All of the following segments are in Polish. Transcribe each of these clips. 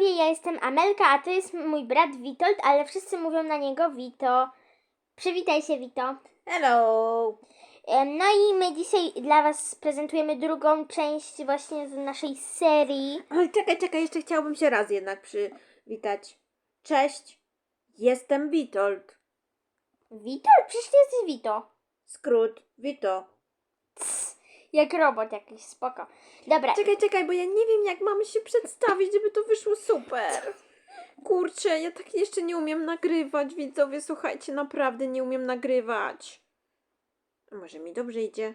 widzowie, ja jestem Amelka, a to jest mój brat Witold, ale wszyscy mówią na niego Wito. Przywitaj się, Wito. Hello! No i my dzisiaj dla Was prezentujemy drugą część właśnie z naszej serii. Oj, czekaj, czekaj, jeszcze chciałbym się raz jednak przywitać. Cześć, jestem Witold. Witold? Przecież Ty jesteś Wito. Skrót, Wito. Jak robot jakiś, spoko. Dobra, Czekaj, czekaj, bo ja nie wiem jak mamy się przedstawić, żeby to wyszło super. Kurczę, ja tak jeszcze nie umiem nagrywać, widzowie, słuchajcie, naprawdę nie umiem nagrywać. A Może mi dobrze idzie?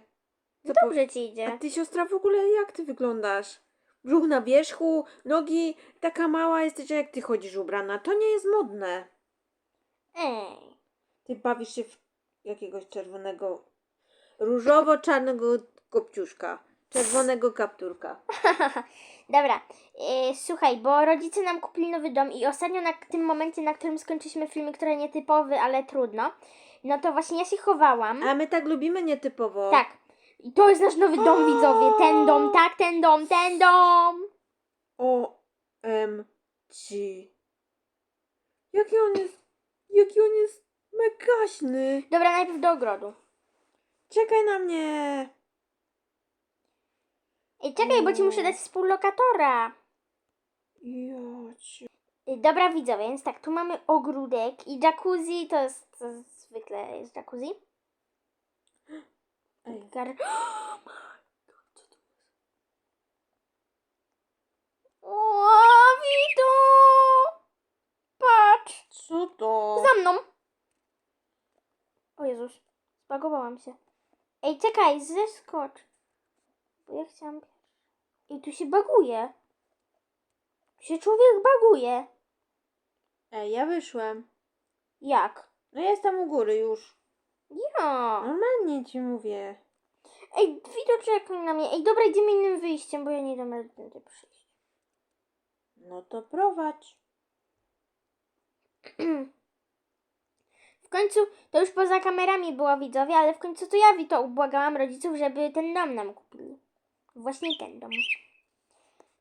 Co po- dobrze Ci A idzie. ty siostra w ogóle jak ty wyglądasz? Brzuch na wierzchu, nogi taka mała jesteś, a jak ty chodzisz ubrana. To nie jest modne. Ej. Ty bawisz się w jakiegoś czerwonego, różowo-czarnego kopciuszka, czerwonego kapturka. Dobra, e, słuchaj, bo rodzice nam kupili nowy dom i ostatnio na tym momencie, na którym skończyliśmy filmik, który nietypowy, ale trudno, no to właśnie ja się chowałam. A my tak lubimy nietypowo. Tak. I to jest nasz nowy dom, widzowie. Ten dom, tak, ten dom, ten dom. O M G. Jaki on jest, jaki on jest megaśny. Dobra, najpierw do ogrodu. Czekaj na mnie. Ej, czekaj, bo ci muszę dać współlokatora. Ja cię. Y, Dobra, widzowie, więc tak, tu mamy ogródek i jacuzzi, to jest, to zwykle jest jacuzzi. Ej, Gar... O, Widu! Patrz! co to? Za mną! O Jezus, zbagowałam się. Ej, czekaj, zeskocz. Bo ja chciałam... Ej, tu się baguje. Tu się człowiek baguje. Ej, ja wyszłem. Jak? No ja jestem u góry już. Ja. Normalnie ci mówię. Ej, Widu, czekaj na mnie. Ej, dobra, idziemy innym wyjściem, bo ja nie dam rady tędy przyjść. No to prowadź. W końcu, to już poza kamerami było widzowie, ale w końcu to ja Wito ubłagałam rodziców, żeby ten dom nam kupili. Właśnie ten dom.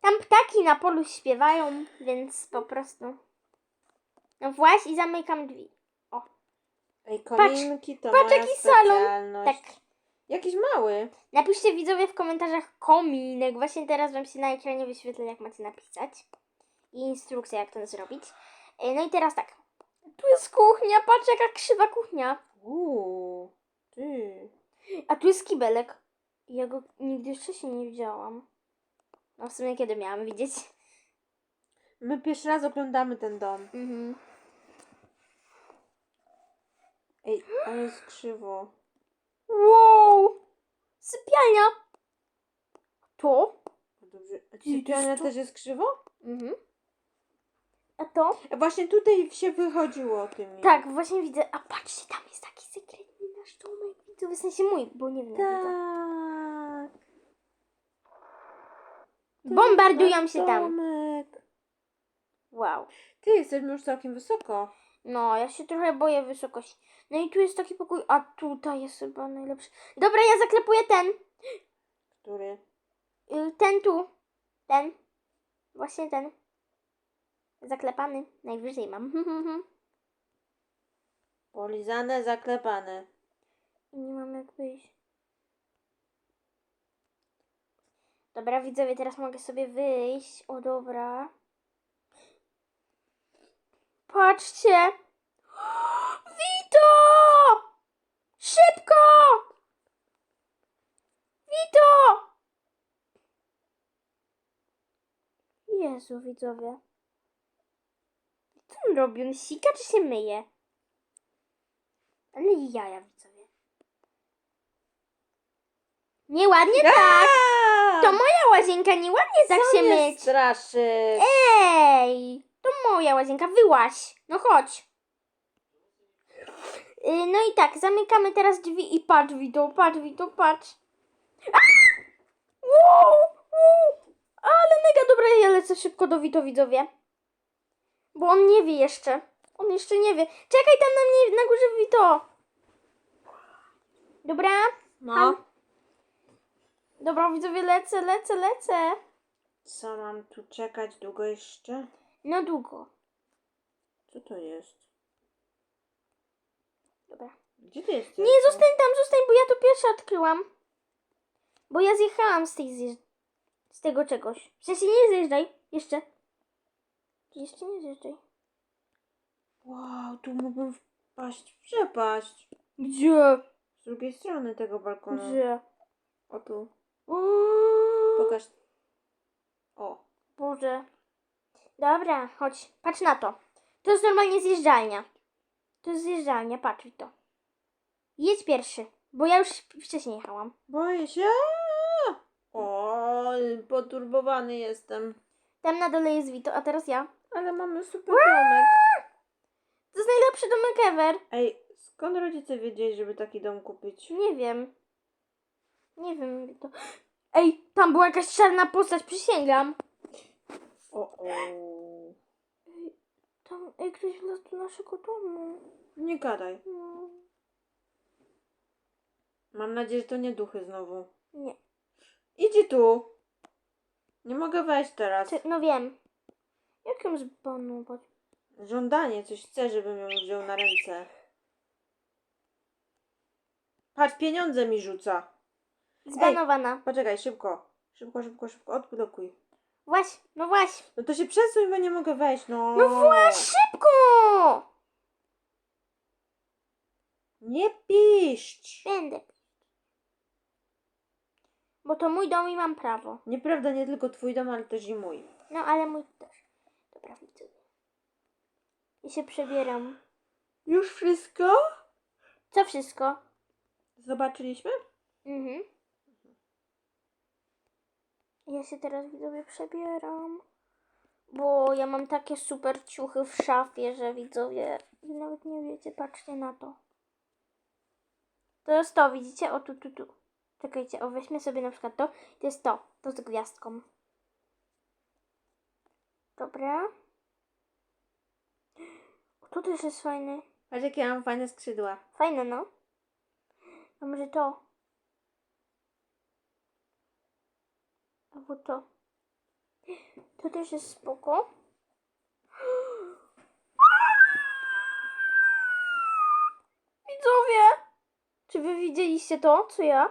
Tam ptaki na polu śpiewają, więc po prostu. No właśnie i zamykam drzwi. Ej, kominki to patrz, jaki salon. Tak. Jakiś mały. Napiszcie widzowie w komentarzach kominek. Właśnie teraz wam się na ekranie wyświetla, jak macie napisać. I instrukcja, jak to zrobić. E, No i teraz tak. Tu jest kuchnia, patrz jaka krzywa kuchnia. Uuu, ty. A tu jest kibelek. Ja go nigdy wcześniej nie widziałam. No w sumie kiedy miałam widzieć. My pierwszy raz oglądamy ten dom. Mhm. Ej, ale jest krzywo. Wow! Sypialnia! To? Dobrze. A sypialnia też jest krzywo? Mhm. A to? A właśnie tutaj się wychodziło o tym. Tak, właśnie widzę. A patrzcie, tam jest taki sekretny nasz domek. To w sensie mój, bo nie wiem. jak to. Tak. Bombardują jest się tam. domek. Wow. Ty, jesteśmy już całkiem wysoko. No, ja się trochę boję wysokości. No i tu jest taki pokój, a tutaj jest chyba najlepszy. Dobra, ja zaklepuję ten. Który? Y, Ten tu. Ten. Właśnie ten. Zaklepany. Najwyżej mam. Polizane, zaklepane. Nie mam jak wyjść. Dobra, widzowie, teraz mogę sobie wyjść. O, dobra. Patrzcie! Wito! Szybko! Wito! Jezu, widzowie. Co on robi? On sika czy się myje? Ale jaja, widzowie. Nieładnie tak! To moja łazienka, nieładnie tak Co się mnie myć. straszy? Ej, to moja łazienka, wyłaś. No chodź. Y, No i tak, zamykamy teraz drzwi i patrz, Wito, patrz, Wito, patrz. A! Wow, wow. Ale mega dobra, ja lecę szybko do Wito, widzowie. Bo on nie wie jeszcze. On jeszcze nie wie. Czekaj tam na mnie, na górze, Wito. Dobra? No. Dobra, widzowie, lecę, lecę, lecę. Co mam tu czekać długo jeszcze? No długo. Co to jest? Dobra. Gdzie ty jesteś? Nie, zostań tam, zostań, bo ja to pierwsza odkryłam. Bo ja zjechałam z tej zjeżdż... z tego czegoś. W sensie nie zjeżdżaj. Jeszcze. Jeszcze nie zjeżdżaj. Wow, tu mógłbym wpaść w przepaść. Gdzie? Z drugiej strony tego balkonu. Gdzie? O tu. Uuu, Pokaż. O. Boże. Dobra, chodź. Patrz na to. To jest normalnie zjeżdżalnia. To jest zjeżdżalnia, patrz to. Jedź pierwszy, bo ja już wcześniej jechałam. Boję się. O, poturbowany jestem. Tam na dole jest Vito, a teraz ja. Ale mamy super domek. To jest najlepszy domek ever. Ej, skąd rodzice wiedzieli, żeby taki dom kupić? Nie wiem. Nie wiem, Vito. Ej, tam była jakaś czarna postać, przysięgam. O, o. Tam, ej, ktoś wlazł do naszego domu. Nie gadaj. No, Mam nadzieję, że to nie duchy znowu. nie. Idź tu. Nie mogę wejść teraz. No wiem. Jak ją zbanować? Żądanie, coś chce, żebym ją wziął na ręce. Patrz, pieniądze mi rzuca. Zbanowana. Poczekaj, szybko. Szybko, szybko, szybko. Odblokuj. Właś, no właś. No to się przesuń, bo nie mogę wejść, no. No właś, szybko! Nie piszcz. Będę. Bo to mój dom i mam prawo. Nieprawda, nie tylko twój dom, ale też i mój. No, ale mój też. Dobra, widzę. I się przebieram. Już wszystko? Co wszystko? Zobaczyliśmy? Mhm. Ja się teraz widzowie przebieram. Bo ja mam takie super ciuchy w szafie, że widzowie nawet nie wiecie, patrzcie na to. To jest to, widzicie? O tu, tu, tu. Czekajcie, o weźmy sobie na przykład to. To jest to, to z gwiazdką. Dobra. O, to też jest fajne. Patrz, jakie mam fajne skrzydła. Fajne, no. A może to? Albo to. To też jest spoko. Widzowie! Czy wy widzieliście to, co ja?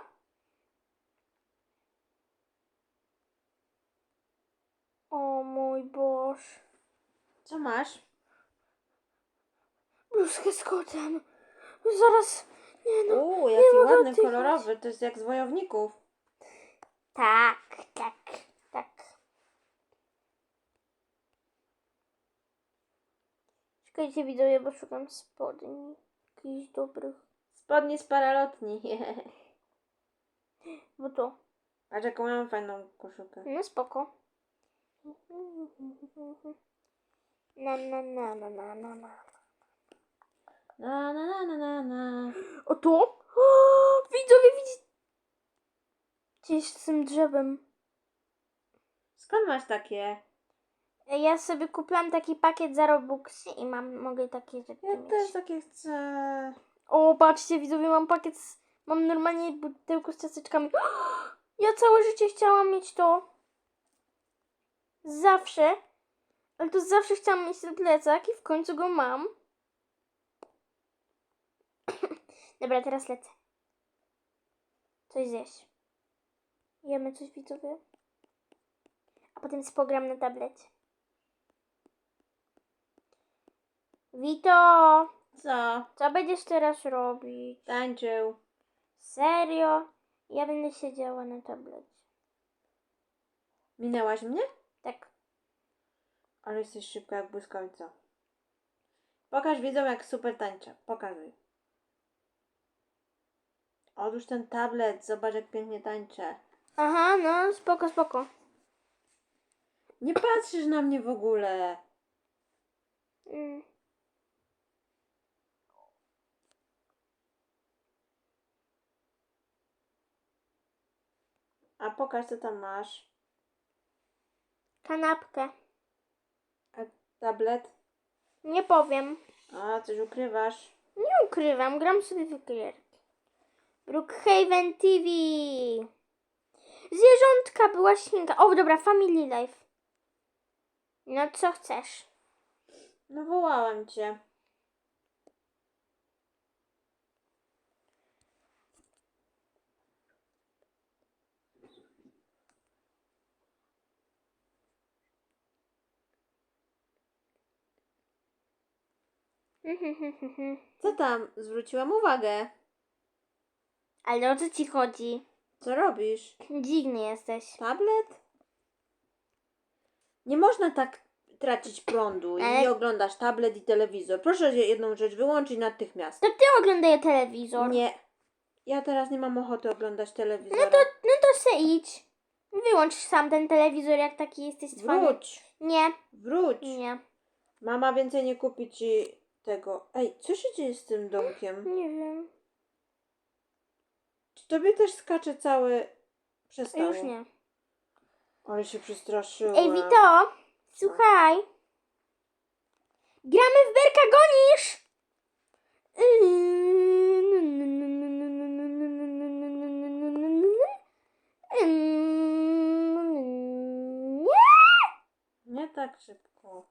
O mój Boż. Co masz? Bluzkę z kotem. Zaraz. Nie no. Uuu, jaki mogę ładny, oddychać. kolorowy. To jest jak z wojowników. Tak, tak, tak. Czekajcie widzowie, bo szukam spodni. Jakichś dobrych. Spodnie z paralotni. Bo to. Patrz, jaką mam fajną koszulkę. No spoko. Na na na na na na na. Na, na, na, na, na, na. O to? O, widzowie widzicie? Gdzieś z tym drzewem. Skąd masz takie? Ja sobie kupiłam taki pakiet za Robuxy i mam, mogę takie rzeczy Ja mieć. też takie chcę. O, patrzcie, widzowie, mam pakiet z... Mam normalnie butelkę z ciasteczkami. Ja całe życie chciałam mieć to. Zawsze. Ale to zawsze chciałam mieć ten plecak i w końcu go mam. Dobra, teraz lecę. Coś zjeść. Jemy coś, widzowie. A potem spogram na tablecie. Wito! Co? Co będziesz teraz robić? Tańczył. Serio? Ja będę siedziała na tablecie. Minęłaś mnie? Tak. Ale jesteś szybka jak błyskawica. Pokaż widzom jak super tańczę. Pokazuj. Otóż ten tablet, zobacz jak pięknie tańczę. Aha, no spoko, spoko. Nie patrzysz na mnie w ogóle. Mm. A pokaż co tam masz. Kanapkę. A tablet? Nie powiem. A, coś ukrywasz. Nie ukrywam, gram sobie w gierki. Brookhaven TV. Zwierzątka była świnka. O, dobra, Family Life. No co chcesz? No wołałem cię. Co tam? Zwróciłam uwagę. Ale o co ci chodzi? Co robisz? Dziwny jesteś. Tablet? Nie można tak tracić prądu i Ale- oglądasz tablet i telewizor. Proszę jedną rzecz wyłączyć natychmiast. To ty oglądaj telewizor. Nie. Ja teraz nie mam ochoty oglądać telewizora. No to, no to se idź. Wyłącz sam ten telewizor, jak taki jesteś cwany. Wróć. Nie, Wróć. nie, Mama więcej nie kupi ci tego. Ej, co się dzieje z tym domkiem? nie wiem. Tobie też skacze cały... Przestało. Już nie. Ale się przestraszyłem. Ej, Wito, słuchaj. Gramy w Berka Gonisz! Nie tak szybko.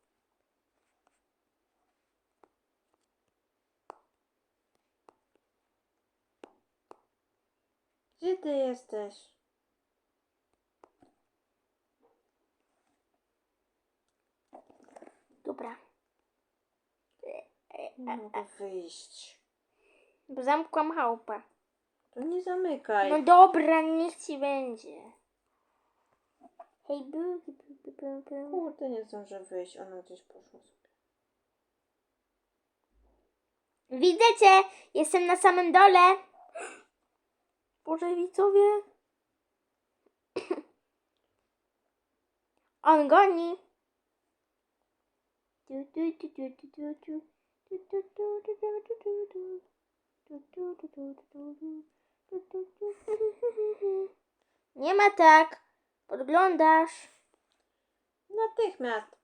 Gdzie ty jesteś? Dobra, Nie mogę wyjść. bo zamkłam chałupę. To nie zamykaj. No dobra, niech ci będzie. Hej, bugi, bugi, bugi. Kurde, nie zdążę wyjść. Ona gdzieś poszła sobie. Widzę cię! Jestem na samym dole. Boże, widzowie. On goni. Nie ma tak. Podglądasz. Natychmiast.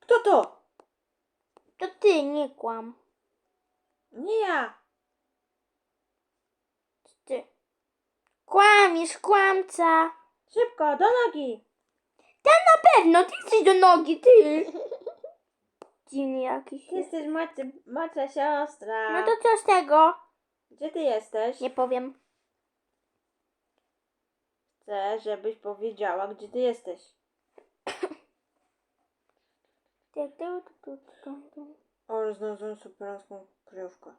Kto to? To ty, nie kłam. Nie ja. Ty. Kłamiesz, kłamca. Szybko, do nogi. Na pewno, ty jesteś do nogi, ty. Dziwny jakiś. Ty jesteś mocy, mocna siostra. No to co z tego? Gdzie ty jesteś? Nie powiem. Chcę, żebyś powiedziała, gdzie ty jesteś. Tu, tu, tu, tu, tu, tu. Ale znalazłem superancką kryjówkę.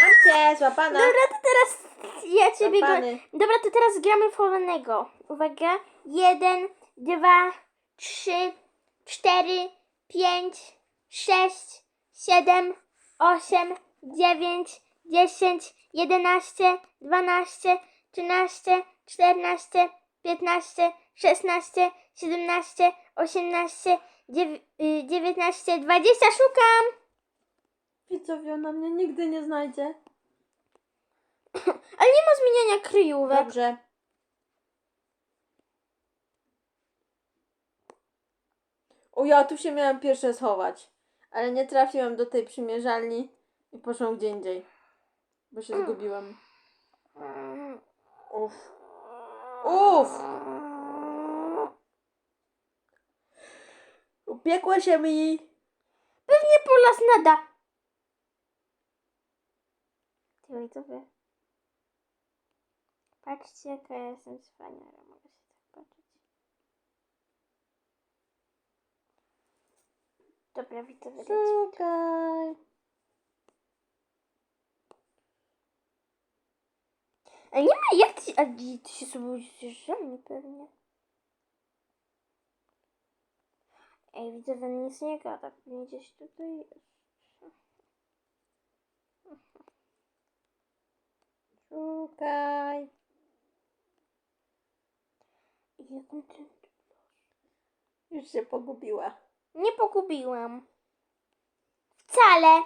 Mam cię, złapana. Dobra, to teraz ja ciebie go... Złapany. Dobra, to teraz gramy w chowanego. Uwaga. Jeden, dwa, trzy, cztery, pięć, sześć, siedem, osiem, dziewięć, dziesięć, jedenaście, dwanaście, trzynaście, czternaście, piętnaście, szesnaście, siedemnaście, osiemnaście, y, dziewiętnaście, dwadzieścia. Szukam! Widzowie, ona mnie nigdy nie znajdzie. Ale nie ma zmieniania kryjówek. Dobrze. O, ja tu się miałam pierwsze schować. Ale nie trafiłam do tej przymierzalni i poszłam gdzie indziej. Bo się zgubiłam. Uff. Uff! Upiekło się mi! Pewnie polas nada. Ty widzowie. Patrzcie, jaka ja jestem wspaniała. Mogę się tak patrzeć. Dobra, widzowie. Szukaj! A nie ma, jak ty, a ty się sobie zjeżdżamy pewnie. Ej, widzowie, nic nie gada, pewnie gdzieś tutaj jest. Szukaj! Już się pogubiła. Nie pogubiłam. Wcale.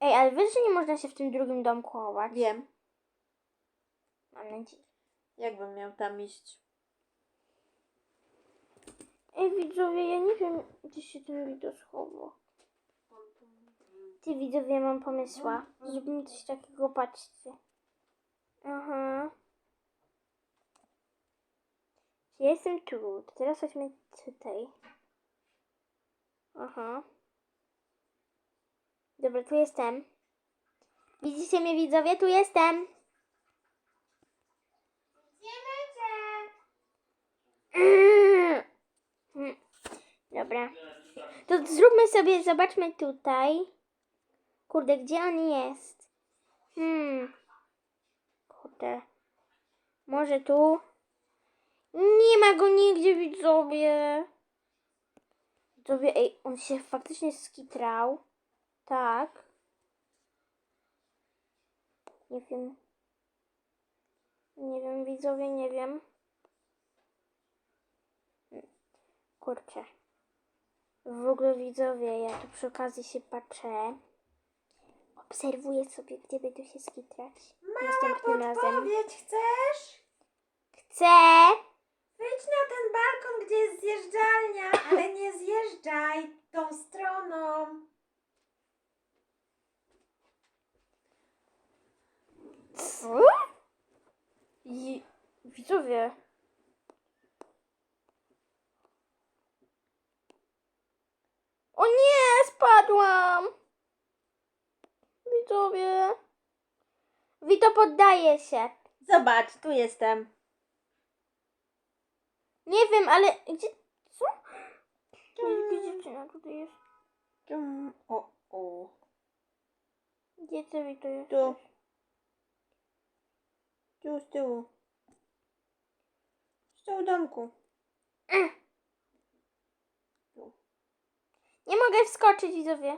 Ej, ale wiesz, że nie można się w tym drugim domku chować? Wiem. Mam nadzieję. Jakbym miał tam iść. Ej, widzowie, ja nie wiem, gdzie się ten widok schowa. Ty widzowie, mam pomysła. Zróbmy coś takiego, patrzcie. Aha. Ja jestem tu. Teraz chodźmy tutaj. Aha. Dobra, tu jestem. Widzicie mnie widzowie? Tu jestem. Mm. Mm. Dobra. To zróbmy sobie, zobaczmy tutaj. Kurde, gdzie on jest? Hmm. Kurde. Może tu? Nie ma go nigdzie, widzowie. Widzowie, ej, on się faktycznie skitrał. Tak. Nie wiem. Nie wiem, widzowie, nie wiem. Kurczę. W ogóle widzowie, ja tu przy okazji się patrzę. Obserwuję sobie, gdzie będę się skitrać. Następnym razem. Podpowiedź chcesz? Chcę! Wyjdź na ten balkon, gdzie jest zjeżdżalnia, ale nie zjeżdżaj tą stroną. Co? I widzowie. O nie, spadłam! Widzowie. Wito poddaje się. Zobacz, tu jestem. Nie wiem, ale gdzie. Co? Gdzie dziewczyna tutaj jest? Tum, O, o. Gdzie ty Wito jest? Tu. Tu z tyłu. Z tyłu domku. Nie mogę wskoczyć, widzowie.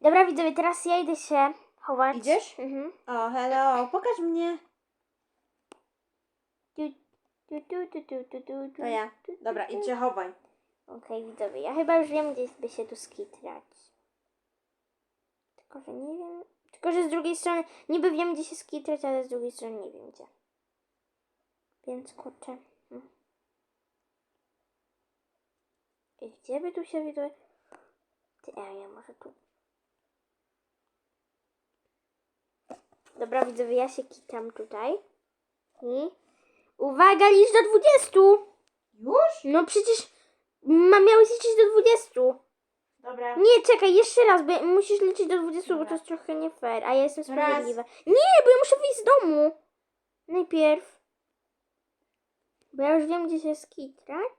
Dobra, widzowie, teraz ja idę się chować. Idziesz? Mhm. O, hello, pokaż mnie. Tu, tu, tu, tu, tu, tu, tu, To ja. tu, tu, Dobra, tu. idź się chowaj. Okej, widzowie, ja chyba już wiem, gdzie by się tu skitrać. Tylko, że nie wiem. Tylko, że z drugiej strony, niby wiem, gdzie się skitrać, ale z drugiej strony nie wiem, gdzie. Więc kurczę. Hmm. I gdzie by tu się widzowie... Ty, a ja może tu. Dobra, widzowie, ja się kitam tutaj. I... Uwaga, licz do 20! Już? No przecież ma, miałeś liczyć do 20. Dobra. Nie, czekaj, jeszcze raz, bo musisz liczyć do 20, bo Dobra. to jest trochę nie fair, a ja jestem Raz. sprawiedliwa. Nie, bo ja muszę wyjść z domu. Najpierw. Bo ja już wiem, gdzie się skitrać,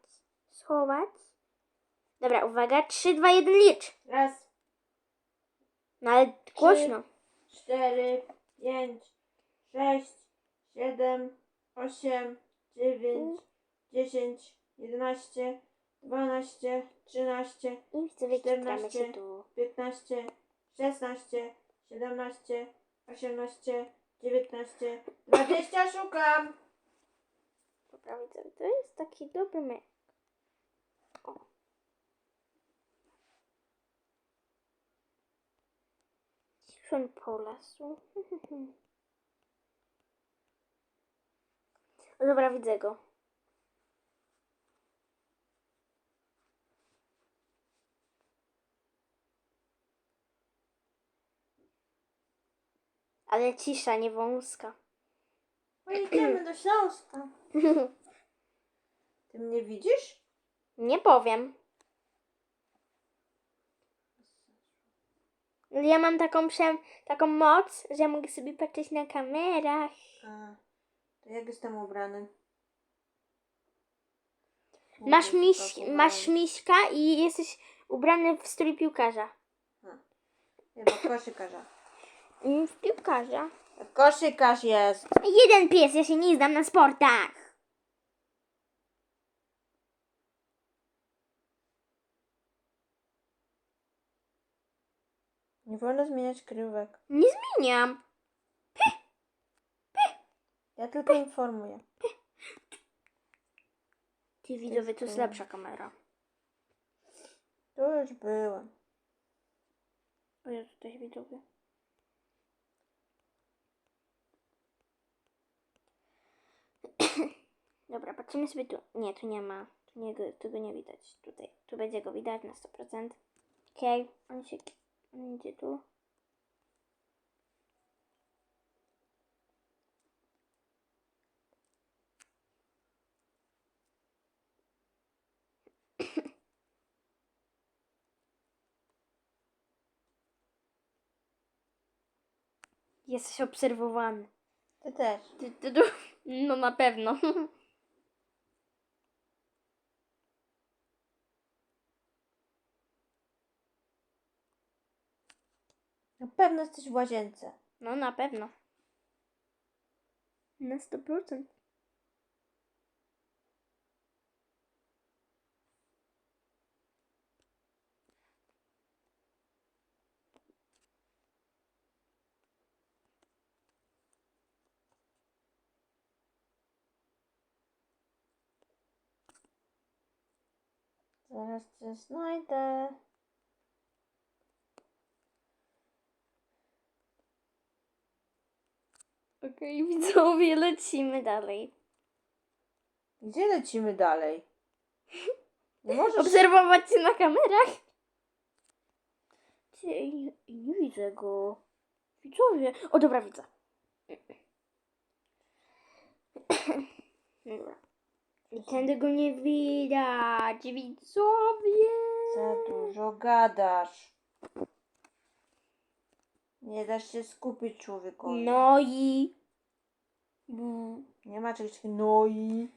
schować. Dobra, uwaga, 3, 2, 1, licz. Raz, No ale głośno. cztery, pięć, sześć, siedem, osiem, dziewięć, dziesięć, jedenaście, dwanaście, trzynaście, I widzowie, kitramy 14. się tu. piętnaście, szesnaście, siedemnaście, osiemnaście, dziewiętnaście, dwadzieścia szukam. Dobra, widzowie, to jest taki dobry myk. O. Ciszon po lasu. Dobra, widzę go. Ale cisza, nie wąska. Pojedziemy do Śląska. Ty mnie widzisz? Nie powiem. Ja mam taką, prze, taką moc, że mogę sobie patrzeć na kamerach. A, to jak jestem ubrany? Masz, Mówię, miś, masz miśka i jesteś ubrany w strój piłkarza. Chyba koszykarza. Mm, W piłkarza. Koszykarz jest. Jeden pies, ja się nie znam na sportach. Nie wolno zmieniać kryjówek. Nie zmieniam. Ja tylko informuję. Ty widzowie, to jest lepsza kamera. Tu już byłem. O ja tutaj widzowie. Dobra, patrzymy sobie tu. Nie, tu nie ma. Tu, nie, tu go nie widać. Tutaj. Tu będzie go widać na 100%. Okej, on się... Gdzie tu? Jesteś obserwowany. Ty też. Ty, ty, ty. No na pewno. Na pewno jesteś w łazience. No na pewno. Na 100%. Zaraz cię znajdę. Okej, widzowie, lecimy dalej. Gdzie lecimy dalej? Nie możesz... Obserwować cię na kamerach? Nie, nie widzę go. Widzowie. O, dobra, widzę. Dobra. I tędy go nie widać, widzowie. Za dużo gadasz. Nie dasz się skupić człowiekowi. No i... Nie ma czegoś takiego no i.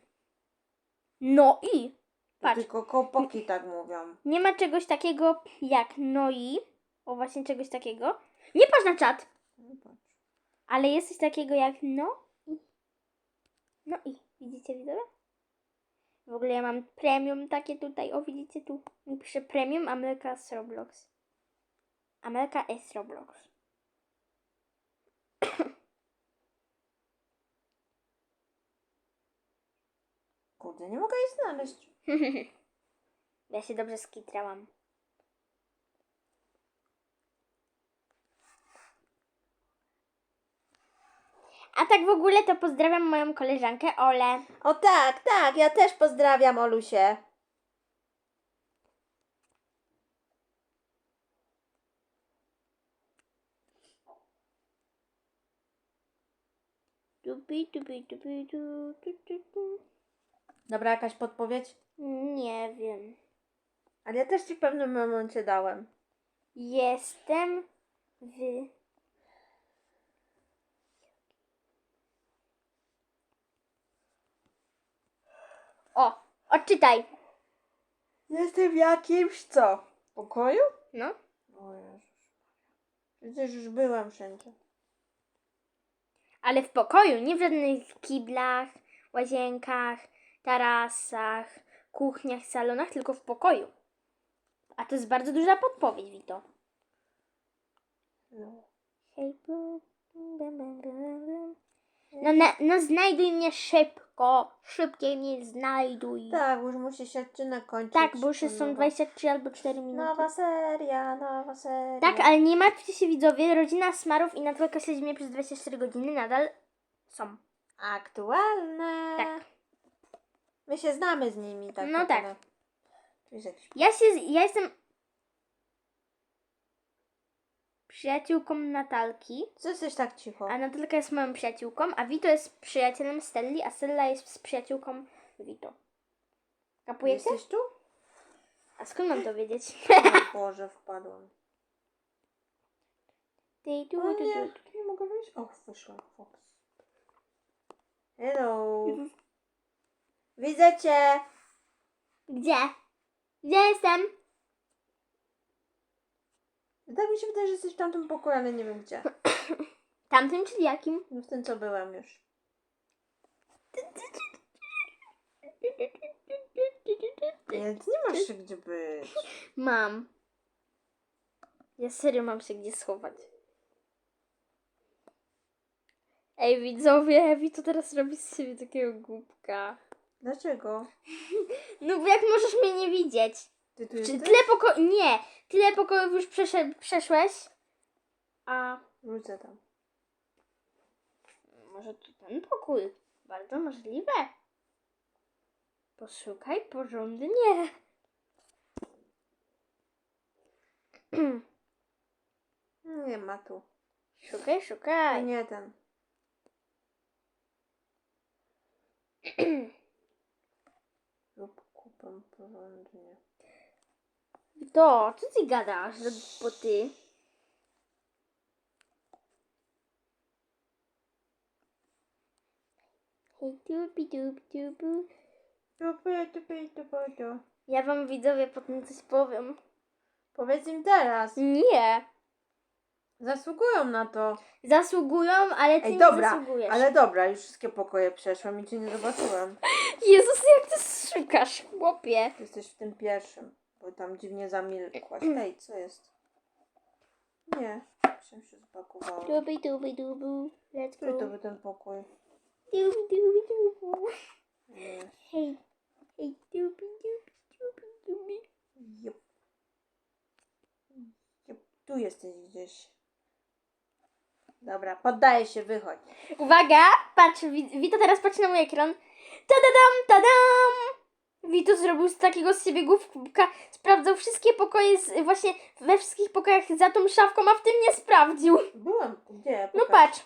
No i... Patrz. Tylko kołpoki tak mówią. Nie ma czegoś takiego jak no i. O, właśnie czegoś takiego. Nie patrz na czat. Ale jest coś takiego jak no i. No i. Widzicie, widzowie? W ogóle ja mam premium takie tutaj. O, widzicie tu? Mi pisze premium Amelka z Roblox. Amelka S Roblox. Kurde, nie mogę jej znaleźć. ja się dobrze skitrałam. A tak w ogóle to pozdrawiam moją koleżankę Olę. O tak, tak, ja też pozdrawiam Olusię. Tupi, tupi, tupi, tu, tu, tu, tu. Dobra, jakaś podpowiedź? Nie wiem. Ale ja też ci w pewnym momencie dałem. Jestem w. O, odczytaj. Jestem w jakimś co? Pokoju? No. O Jezus. Przecież już byłam wszędzie. Ale w pokoju, nie w żadnych kiblach, łazienkach, tarasach, kuchniach, salonach, tylko w pokoju. A to jest bardzo duża podpowiedź, Wito. No. No, na, no znajduj mnie szybko. Szybciej mnie znajduj. Tak, bo już musi się odcinek kończyć. Tak, bo już są nowa- 23 albo 4 minuty. Nowa seria, nowa seria. Tak, ale nie martwcie się widzowie, rodzina Smarów i Natalka śledzi mnie przez 24 godziny nadal są. Aktualne. Tak. My się znamy z nimi, tak. No tak. naprawdę. Tu jest jakiś... Ja się, ja jestem przyjaciółką Natalki, Co jesteś tak cicho? a Natalka jest moją przyjaciółką, a Vito jest przyjacielem Stelli, a Stella jest z przyjaciółką Vito. Kapujecie? Jesteś tu? A skąd mam to wiedzieć? O Boże, wpadłam. Ty, tu, O tu, nie, tu. nie mogę wyjść. O, wyszłam. Fox. Hello. Widzę cię. Gdzie? Gdzie jestem? Tak mi się wydaje, że jesteś w tamtym pokoju, ale nie wiem gdzie. Tamtym, czyli jakim? No w tym, co byłem już. Więc nie masz się gdzie być. Mam. Ja serio mam się gdzie schować. Ej, widzowie, Vito teraz robi z siebie takiego głupka. Dlaczego? No bo jak możesz mnie nie widzieć? Ty tu Czy jesteś? tyle poko... Nie! Tyle pokojów już przeszedł, przeszłeś? A Wrócę tam. może to ten pokój? Bardzo możliwe. Poszukaj porządnie. Nie ma tu. Szukaj, szukaj. nie ten. Porządnie. To, co ty gadasz? Bo ty. Ja wam widzowie potem coś powiem. Powiedz im teraz. Nie. Zasługują na to. Zasługują, ale ty Ej, nie dobra, zasługujesz. ale dobra, już wszystkie pokoje przeszłam i cię nie zobaczyłem. Jezus, jak ty szukasz, chłopie. Jesteś w tym pierwszym, bo tam dziwnie zamilkłaś. Ej, co jest? Nie, się się spakowało. Dubi, dubi, dubu. Let's Który to go. był ten pokój? Dubi, dubi, dubu. Nie. Hej, hej, dubi, dubi, dubi, dubi. Jup. Jup. Tu jesteś gdzieś. Dobra, poddaję się, wychodź. Uwaga, patrz, Wi- Wito teraz patrzy na mój ekran. Tadadam, tadam! Wito zrobił z takiego z siebie główka, sprawdzał wszystkie pokoje, z, właśnie we wszystkich pokojach za tą szafką, a w tym nie sprawdził. Byłem, gdzie? No Pokaż. patrz,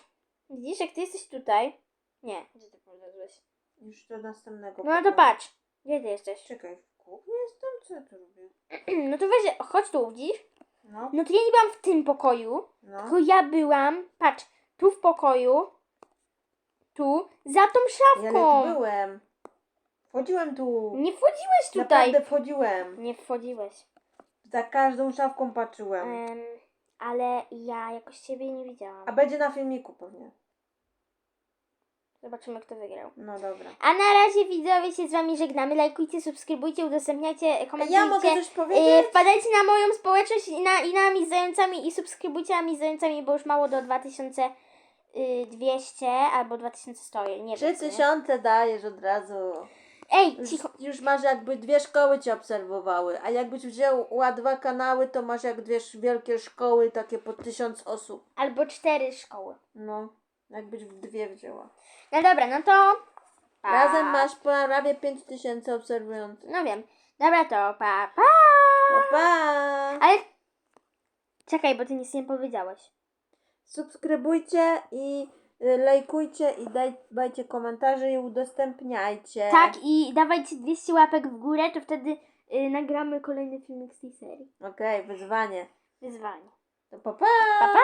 widzisz jak ty jesteś tutaj? Nie, gdzie ty polazłeś? Już do następnego No to pokoju. patrz, gdzie ty jesteś? Czekaj, w kuchni jestem? Co ja tu robię? No to weź, chodź tu, widzisz? No, No to ja nie byłam w tym pokoju, no. tylko ja byłam, patrz, tu w pokoju, tu, za tą Ja szafką. byłem. Wchodziłem tu. Nie wchodziłeś tutaj. Naprawdę wchodziłem. Nie wchodziłeś. Za każdą szafką patrzyłem. Em, ale ja jakoś ciebie nie widziałam. A będzie na filmiku pewnie. Zobaczymy, kto wygrał. No dobra. A na razie widzowie się z wami żegnamy. Lajkujcie, subskrybujcie, udostępniajcie, komentujcie. Ja mogę coś Y, powiedzieć? wpadajcie na moją społeczność i na, i na mi z zającami i subskrybujcie mi zającami, bo już mało do 2200 albo 2100, nie wiem. Trzy w sumie. tysiące dajesz od razu. Ej, Już, cicho. już masz jakby dwie szkoły cię obserwowały, a jakbyś wziął dwa kanały, to masz jak dwie sz- wielkie szkoły, takie po tysiąc osób. Albo cztery szkoły. No, jakbyś w dwie wzięła. No dobra, no to... Pa. Razem masz prawie pięć tysięcy obserwujących. No wiem. Dobra, to pa, pa. Pa, pa! Ale... Czekaj, bo ty nic nie powiedziałeś. Subskrybujcie i y, lajkujcie i daj, dajcie komentarze i udostępniajcie. Tak, i dawajcie 200 łapek w górę, to wtedy y, nagramy kolejny filmik z tej serii. Okej, wyzwanie. Wyzwanie. To pa, pa! Pa, pa!